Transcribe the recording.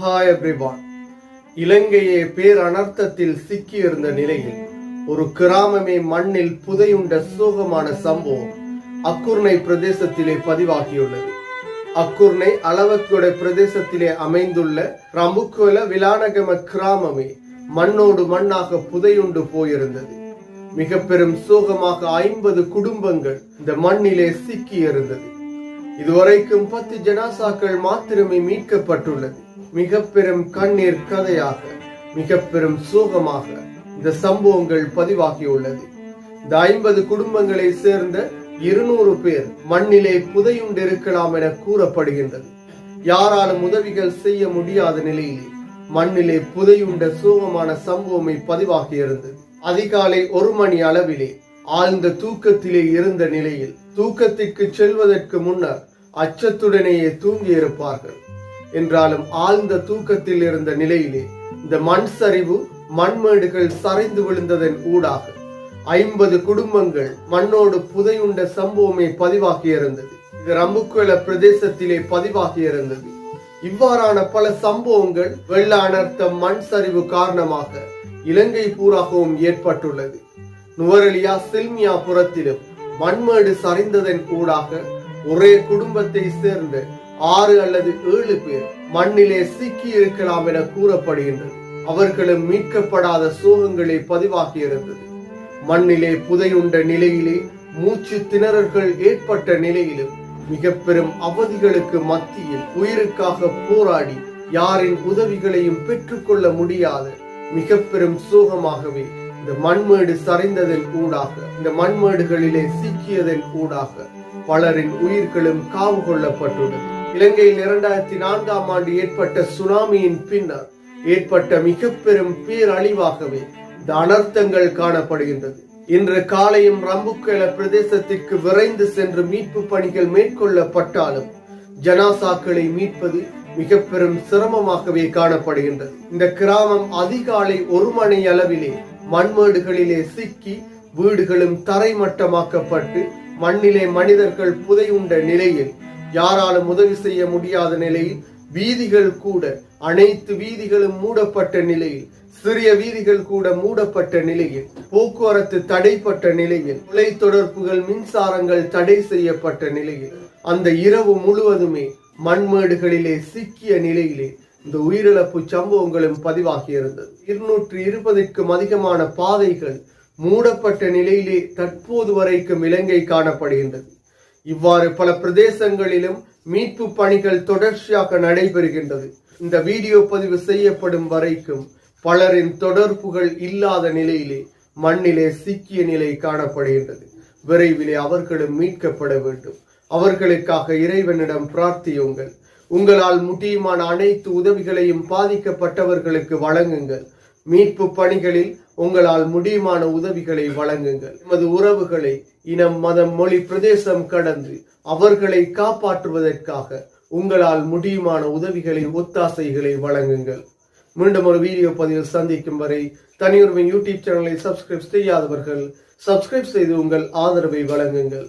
Hi everyone இலங்கையே பேரனர்த்தத்தில் சிக்கியிருந்த நிலையில் ஒரு கிராமமே மண்ணில் புதையுண்ட சோகமான சம்பவம் அக்குர்ணை பிரதேசத்திலே பதிவாகியுள்ளது. அக்குர்ணை அளவக்குடை பிரதேசத்திலே அமைந்துள்ள ரமுக்குல விலானகம கிராமமே மண்ணோடு மண்ணாக புதையுண்டு போயிருந்தது. மிக பெரும் சோகமாக ஐம்பது குடும்பங்கள் இந்த மண்ணிலே சிக்கியிருந்தது. இதுவரைக்கும் பத்து ஜனாசாக்கள் மாத்திரமே மீட்கப்பட்டுள்ளது. மிக பெரும் கண்ணீர் கதையாக மிக பெரும் சோகமாக இந்த சம்பவங்கள் பதிவாகியுள்ளது. இந்த ஐம்பது குடும்பங்களை சேர்ந்த இருநூறு பேர் மண்ணிலே புதையுண்டிருக்கலாம் என கூறப்படுகின்றது. யாராலும் உதவிகள் செய்ய முடியாத நிலையிலே மண்ணிலே புதையுண்ட சோகமான சம்பவமை பதிவாகியிருந்தது. அதிகாலை ஒரு மணி அளவிலே ஆழ்ந்த தூக்கத்திலே இருந்த நிலையில் தூக்கத்திற்கு செல்வதற்கு முன்னர் அச்சத்துடனேயே தூங்கி இருப்பார்கள் என்றாலும் ஆழ்ந்த தூக்கத்தில் இருந்த நிலையிலே இந்த மண் சரிவு மண்மேடுகள் சரிந்து விழுந்ததன் ஊடாக ஐம்பது குடும்பங்கள் மண்ணோடு புதையுண்ட சம்பவமே பதிவாகியிருந்தது. இது ரம்புக்குள பிரதேசத்திலே பதிவாகியிருந்தது. இவ்வாறான பல சம்பவங்கள் வெள்ள அனர்த்தம் மண் சரிவு காரணமாக இலங்கை பூராகவும் ஏற்பட்டுள்ளது. நுவரெலியா சில்மியா புறத்திலும் மண்மேடு சரிந்ததன் கூடாக ஒரே குடும்பத்தை சேர்ந்த ஆறு அல்லது ஏழு பேர் மண்ணிலே சிக்கி இருக்கலாம் என கூறப்படுகின்றது அவர்களும் மீட்கப்படாத சோகங்களே பதிவாகியிருந்தது மண்ணிலே புதையுண்ட நிலையிலே மூச்சு திணறல்கள் ஏற்பட்ட நிலையிலும் மிக பெரும் அவதிகளுக்கு மத்தியில் உயிருக்காக போராடி யாரின் உதவிகளையும் பெற்றுக்கொள்ள முடியாத மிக பெரும் சோகமாகவே இந்த மண்மேடு சரிந்ததன் ஊடாக இந்த மண்மேடுகளிலே சிக்கியதன் ஊடாக பலரின் உயிர்களும் காவு கொள்ளப்பட்டுள்ளது. இலங்கையில் இரண்டாயிரத்தி நான்காம் ஆண்டு ஏற்பட்ட சுனாமியின் பின்னர் ஏற்பட்ட மிக பெரும் பேரழிவாகவே இந்த அனர்த்தங்கள் காணப்படுகின்றது. இன்று காலையும் ரம்புக்கேல பிரதேசத்திற்கு விரைந்து சென்று மீட்பு பணிகள் மேற்கொள்ளப்பட்டாலும் ஜனாசாக்களை மீட்பது மிக பெரும் சிரமமாகவே காணப்படுகின்றது. இந்த கிராமம் அதிகாலை ஒரு மணி அளவிலே மண்மேடுகளிலே சிக்கி வீடுகளும் தரைமட்டமாக்கப்பட்டு மண்ணிலே மனிதர்கள் புதையுண்ட நிலையில் யாராலும் உதவி செய்ய முடியாத நிலையில் வீதிகள் கூட அனைத்து வீதிகளும் மூடப்பட்ட நிலையில் சிறிய வீதிகள் கூட மூடப்பட்ட நிலையில் போக்குவரத்து தடைப்பட்ட நிலையில் தொலை தொடர்புகள் மின்சாரங்கள் தடை செய்யப்பட்ட நிலையில் அந்த இரவு முழுவதுமே மண்மேடுகளிலே சிக்கிய நிலையிலே இந்த உயிரிழப்பு சம்பவங்களும் பதிவாகி இருந்தது இருநூற்றி இருபதுக்கும் அதிகமான பாதைகள் மூடப்பட்ட நிலையிலே தற்போது வரைக்கும் இலங்கை காணப்படுகின்றது. இவ்வாறு பல பிரதேசங்களிலும் மீட்பு பணிகள் தொடர்ச்சியாக நடைபெறுகின்றது. இந்த வீடியோ பதிவு செய்யப்படும் வரைக்கும் பலரின் தொடர்புகள் இல்லாத நிலையிலே மண்ணிலே சிக்கிய நிலை காணப்படுகின்றது. விரைவிலே அவர்களும் மீட்கப்பட வேண்டும். அவர்களுக்காக இறைவனிடம் பிரார்த்தியுங்கள். உங்களால் முடியுமான அனைத்து உதவிகளையும் பாதிக்கப்பட்டவர்களுக்கு வழங்குங்கள். மீட்பு பணிகளில் உங்களால் முடியுமான உதவிகளை வழங்குங்கள். எமது உறவுகளை இனம் மதம் மொழி பிரதேசம் கடந்து அவர்களை காப்பாற்றுவதற்காக உங்களால் முடியுமான உதவிகளை ஒத்தாசைகளை வழங்குங்கள். மீண்டும் ஒரு வீடியோ பதிவில் சந்திக்கும் வரை தனியுரிமை யூடியூப் சேனலை சப்ஸ்கிரைப் செய்யாதவர்கள் சப்ஸ்கிரைப் செய்து உங்கள் ஆதரவை வழங்குங்கள்.